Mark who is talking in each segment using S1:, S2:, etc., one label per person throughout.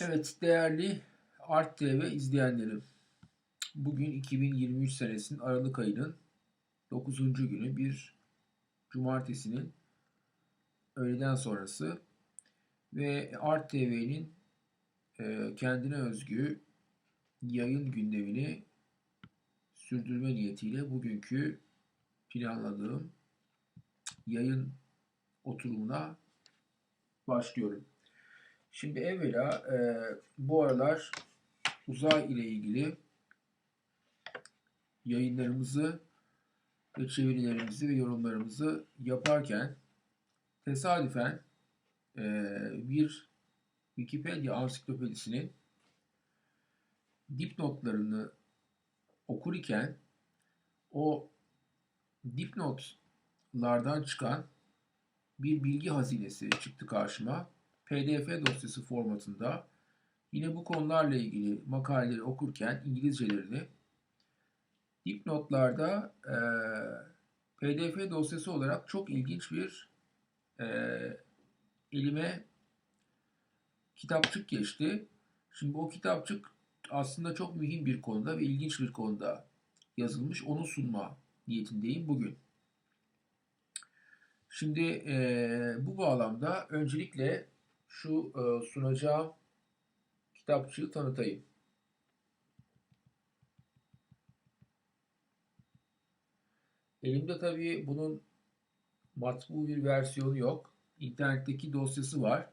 S1: Evet değerli Art TV izleyenlerim. Bugün 2023 senesinin Aralık ayının 9. günü bir cumartesinin öğleden sonrası ve Art TV'nin e, kendine özgü yayın gündemini sürdürme niyetiyle bugünkü planladığım yayın oturumuna başlıyorum. Şimdi evvela e, bu aralar uzay ile ilgili yayınlarımızı ve çevirilerimizi ve yorumlarımızı yaparken tesadüfen e, bir Wikipedia ansiklopedisinin dipnotlarını okur iken o dipnotlardan çıkan bir bilgi hazinesi çıktı karşıma. PDF dosyası formatında yine bu konularla ilgili makaleleri okurken İngilizcelerini dipnotlarda e, PDF dosyası olarak çok ilginç bir e, elime kitapçık geçti. Şimdi o kitapçık aslında çok mühim bir konuda ve ilginç bir konuda yazılmış. Onu sunma niyetindeyim bugün. Şimdi e, bu bağlamda öncelikle şu e, sunacağım kitapçığı tanıtayım. Elimde tabii bunun matbu bir versiyonu yok. İnternetteki dosyası var.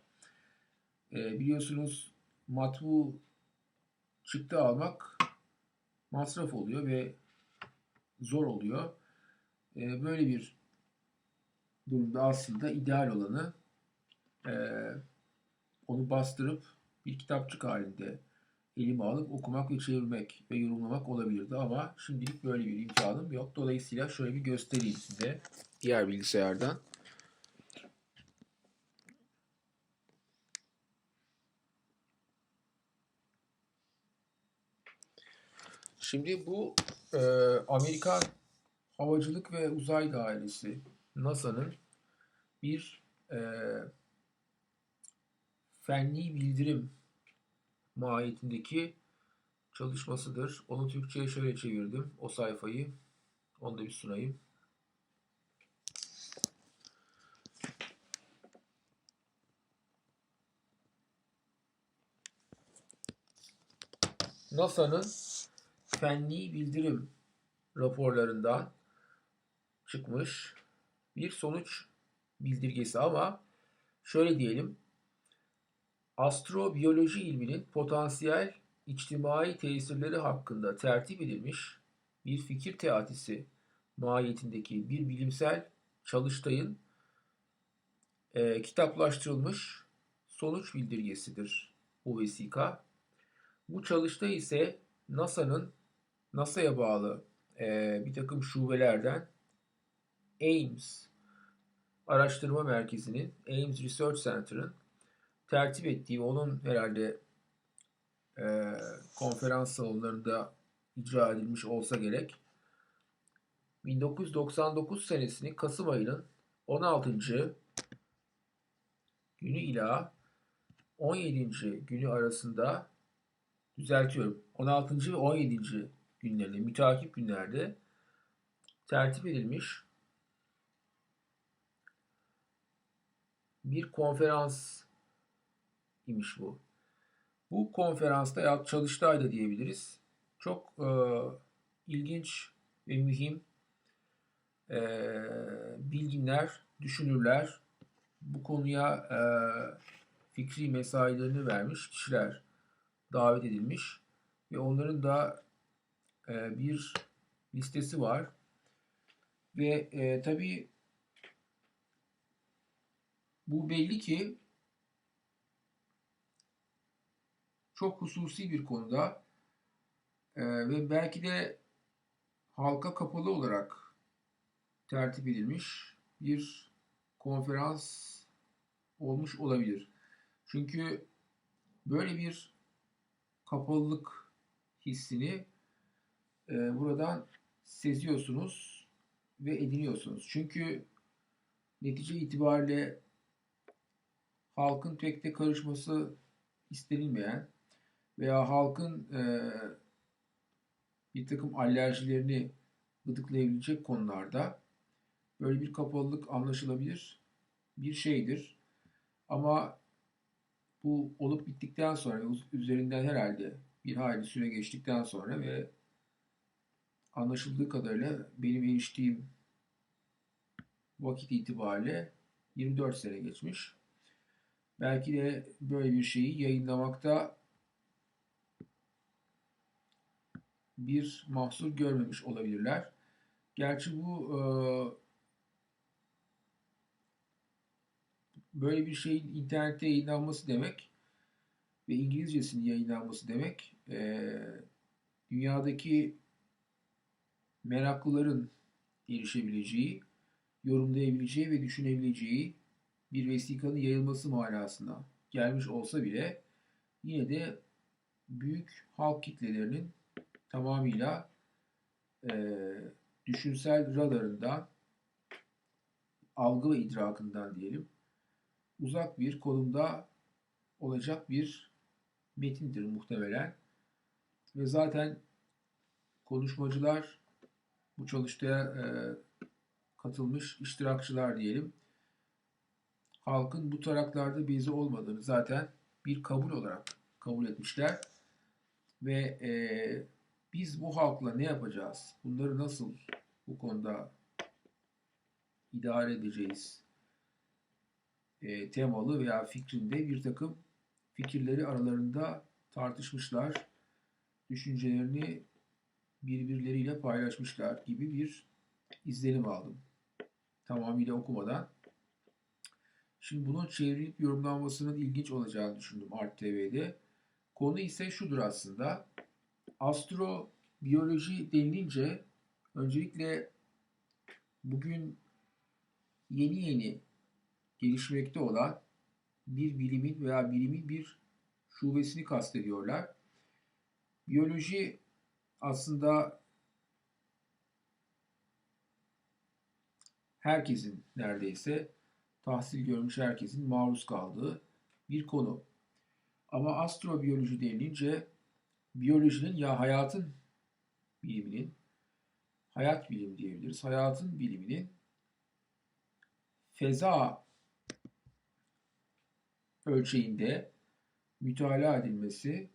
S1: E, biliyorsunuz matbu çıktı almak masraf oluyor ve zor oluyor. E, böyle bir durumda aslında ideal olanı e, onu bastırıp bir kitapçık halinde elime alıp okumak ve çevirmek ve yorumlamak olabilirdi ama şimdilik böyle bir imkanım yok. Dolayısıyla şöyle bir göstereyim size diğer bilgisayardan. Şimdi bu e, Amerikan Havacılık ve Uzay Dairesi NASA'nın bir e, fenli bildirim mahiyetindeki çalışmasıdır. Onu Türkçe'ye şöyle çevirdim. O sayfayı. Onu da bir sunayım. NASA'nın fenli bildirim raporlarından çıkmış bir sonuç bildirgesi ama şöyle diyelim astrobiyoloji ilminin potansiyel içtimai tesirleri hakkında tertip edilmiş bir fikir teatisi mahiyetindeki bir bilimsel çalıştayın e, kitaplaştırılmış sonuç bildirgesidir bu vesika. Bu çalıştay ise NASA'nın NASA'ya bağlı e, bir takım şubelerden Ames Araştırma Merkezi'nin Ames Research Center'ın tertip ettiği onun herhalde e, konferans salonlarında icra edilmiş olsa gerek 1999 senesinin Kasım ayının 16. günü ila 17. günü arasında düzeltiyorum 16. ve 17. günlerinde mütakip günlerde tertip edilmiş bir konferans imiş bu. Bu konferansta ya çalıştay da diyebiliriz. Çok e, ilginç ve mühim e, bilginler, düşünürler bu konuya e, fikri mesailerini vermiş kişiler davet edilmiş ve onların da e, bir listesi var ve e, tabii bu belli ki çok hususi bir konuda e, ve belki de halka kapalı olarak tertip edilmiş bir konferans olmuş olabilir. Çünkü böyle bir kapalılık hissini e, buradan seziyorsunuz ve ediniyorsunuz. Çünkü netice itibariyle halkın pek de karışması istenilmeyen veya halkın e, bir takım alerjilerini gıdıklayabilecek konularda böyle bir kapalılık anlaşılabilir bir şeydir. Ama bu olup bittikten sonra üzerinden herhalde bir hayli süre geçtikten sonra ve anlaşıldığı kadarıyla benim eriştiğim vakit itibariyle 24 sene geçmiş. Belki de böyle bir şeyi yayınlamakta bir mahsur görmemiş olabilirler. Gerçi bu e, böyle bir şeyin internette yayınlanması demek ve İngilizcesinin yayınlanması demek e, dünyadaki meraklıların erişebileceği, yorumlayabileceği ve düşünebileceği bir vesikanın yayılması manasına gelmiş olsa bile yine de büyük halk kitlelerinin tamamıyla e, düşünsel radarından, algı ve idrakından diyelim, uzak bir konumda olacak bir metindir muhtemelen. Ve zaten konuşmacılar bu çalıştaya e, katılmış iştirakçılar diyelim. Halkın bu taraklarda bezi olmadığını zaten bir kabul olarak kabul etmişler. Ve e, biz bu halkla ne yapacağız? Bunları nasıl bu konuda idare edeceğiz? E, temalı veya fikrinde bir takım fikirleri aralarında tartışmışlar. Düşüncelerini birbirleriyle paylaşmışlar gibi bir izlenim aldım. Tamamıyla okumadan. Şimdi bunun çevrilip yorumlanmasının ilginç olacağını düşündüm Art TV'de. Konu ise şudur aslında. Astrobiyoloji denilince öncelikle bugün yeni yeni gelişmekte olan bir bilimin veya bilimin bir şubesini kastediyorlar. Biyoloji aslında herkesin neredeyse tahsil görmüş herkesin maruz kaldığı bir konu. Ama astrobiyoloji denilince biyolojinin ya hayatın biliminin, hayat bilimi diyebiliriz, hayatın biliminin feza ölçeğinde mütalaa edilmesi,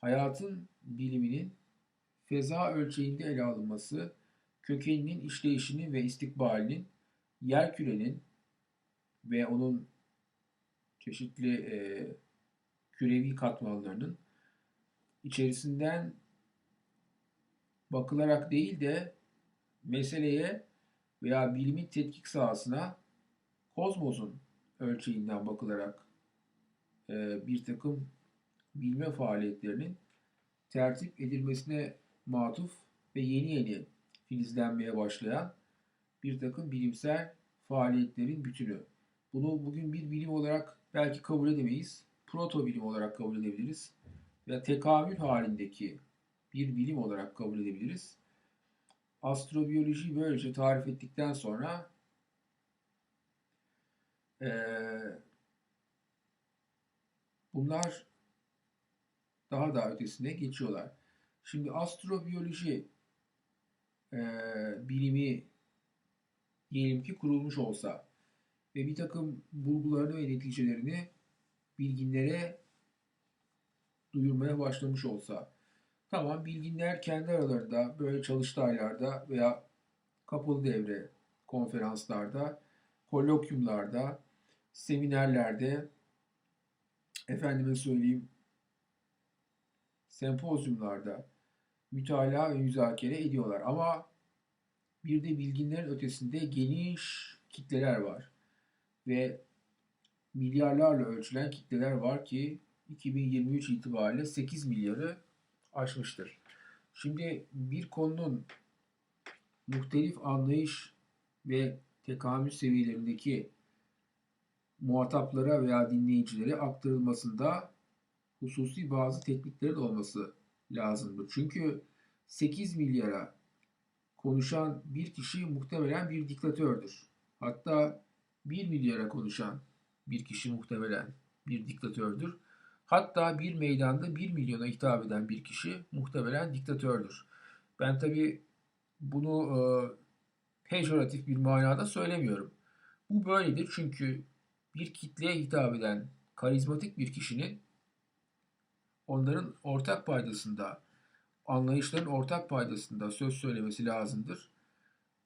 S1: hayatın biliminin feza ölçeğinde ele alınması, kökeninin işleyişinin ve istikbalinin, yer kürenin ve onun çeşitli e, kürevi katmanlarının içerisinden bakılarak değil de meseleye veya bilimin tetkik sahasına kozmosun ölçeğinden bakılarak e, bir takım bilme faaliyetlerinin tertip edilmesine matuf ve yeni yeni filizlenmeye başlayan bir takım bilimsel faaliyetlerin bütünü. Bunu bugün bir bilim olarak belki kabul edemeyiz. Proto bilim olarak kabul edebiliriz. Ya tekamül halindeki bir bilim olarak kabul edebiliriz. Astrobiyolojiyi böylece tarif ettikten sonra ee, bunlar daha da ötesine geçiyorlar. Şimdi astrobiyoloji e, bilimi diyelim ki kurulmuş olsa ve bir takım bulgularını ve neticelerini bilginlere duyurmaya başlamış olsa tamam bilginler kendi aralarında böyle çalıştaylarda veya kapalı devre konferanslarda, kolokyumlarda, seminerlerde efendime söyleyeyim sempozyumlarda mütalaa ve müzakere ediyorlar. Ama bir de bilginlerin ötesinde geniş kitleler var. Ve milyarlarla ölçülen kitleler var ki 2023 itibariyle 8 milyarı aşmıştır. Şimdi bir konunun muhtelif anlayış ve tekamül seviyelerindeki muhataplara veya dinleyicilere aktarılmasında hususi bazı teknikleri de olması lazımdır. Çünkü 8 milyara konuşan bir kişi muhtemelen bir diktatördür. Hatta 1 milyara konuşan bir kişi muhtemelen bir diktatördür. Hatta bir meydanda bir milyona hitap eden bir kişi muhtemelen diktatördür. Ben tabii bunu e, pejoratif bir manada söylemiyorum. Bu böyledir çünkü bir kitleye hitap eden karizmatik bir kişinin onların ortak paydasında, anlayışların ortak paydasında söz söylemesi lazımdır.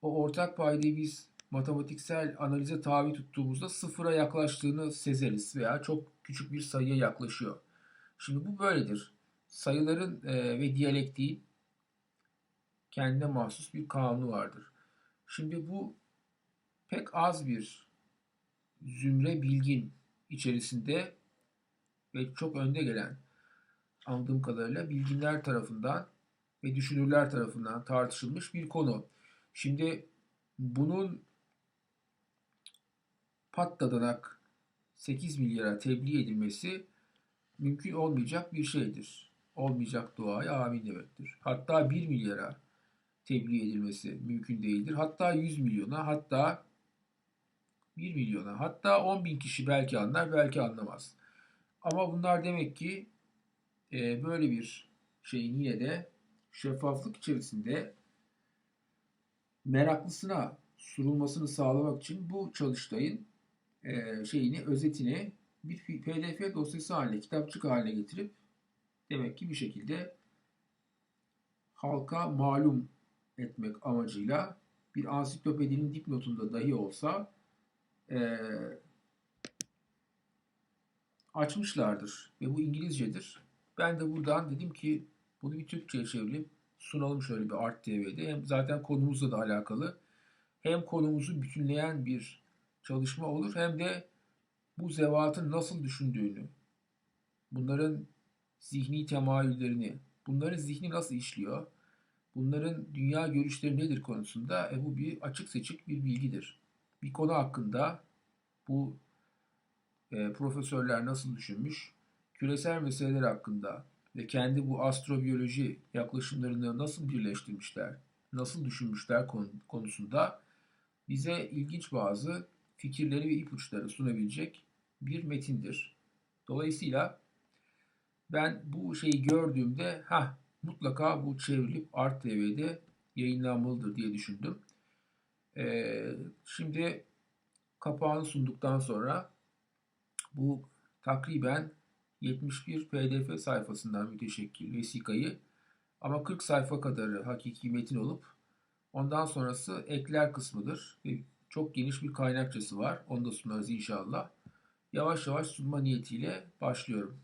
S1: O ortak paydayı biz matematiksel analize tabi tuttuğumuzda sıfıra yaklaştığını sezeriz veya çok küçük bir sayıya yaklaşıyor. Şimdi bu böyledir. Sayıların e, ve diyalektiğin kendine mahsus bir kanunu vardır. Şimdi bu pek az bir zümre bilgin içerisinde ve çok önde gelen anladığım kadarıyla bilginler tarafından ve düşünürler tarafından tartışılmış bir konu. Şimdi bunun patladanak 8 milyara tebliğ edilmesi mümkün olmayacak bir şeydir. Olmayacak duaya amin demektir. Hatta 1 milyara tebliğ edilmesi mümkün değildir. Hatta 100 milyona, hatta 1 milyona, hatta 10 bin kişi belki anlar, belki anlamaz. Ama bunlar demek ki e, böyle bir şeyin yine de şeffaflık içerisinde meraklısına sunulmasını sağlamak için bu çalıştayın e, şeyini, özetini bir pdf dosyası haline, kitapçık haline getirip demek ki bir şekilde halka malum etmek amacıyla bir ansiklopedinin dipnotunda dahi olsa e, açmışlardır ve bu İngilizcedir. Ben de buradan dedim ki bunu bir Türkçe'ye çevirip sunalım şöyle bir Art TV'de. Hem zaten konumuzla da alakalı. Hem konumuzu bütünleyen bir çalışma olur hem de bu zevatın nasıl düşündüğünü, bunların zihni temayüllerini, bunların zihni nasıl işliyor, bunların dünya görüşleri nedir konusunda e, bu bir açık seçik bir bilgidir. Bir konu hakkında bu e, profesörler nasıl düşünmüş, küresel meseleler hakkında ve kendi bu astrobiyoloji yaklaşımlarını nasıl birleştirmişler, nasıl düşünmüşler konusunda bize ilginç bazı fikirleri ve ipuçları sunabilecek bir metindir. Dolayısıyla ben bu şeyi gördüğümde ha mutlaka bu çevrilip Art TV'de yayınlanmalıdır diye düşündüm. Ee, şimdi kapağını sunduktan sonra bu takriben 71 pdf sayfasından müteşekkil vesikayı ama 40 sayfa kadarı hakiki metin olup ondan sonrası ekler kısmıdır. Çok geniş bir kaynakçası var. Onu da sunarız inşallah. Yavaş yavaş sunma niyetiyle başlıyorum.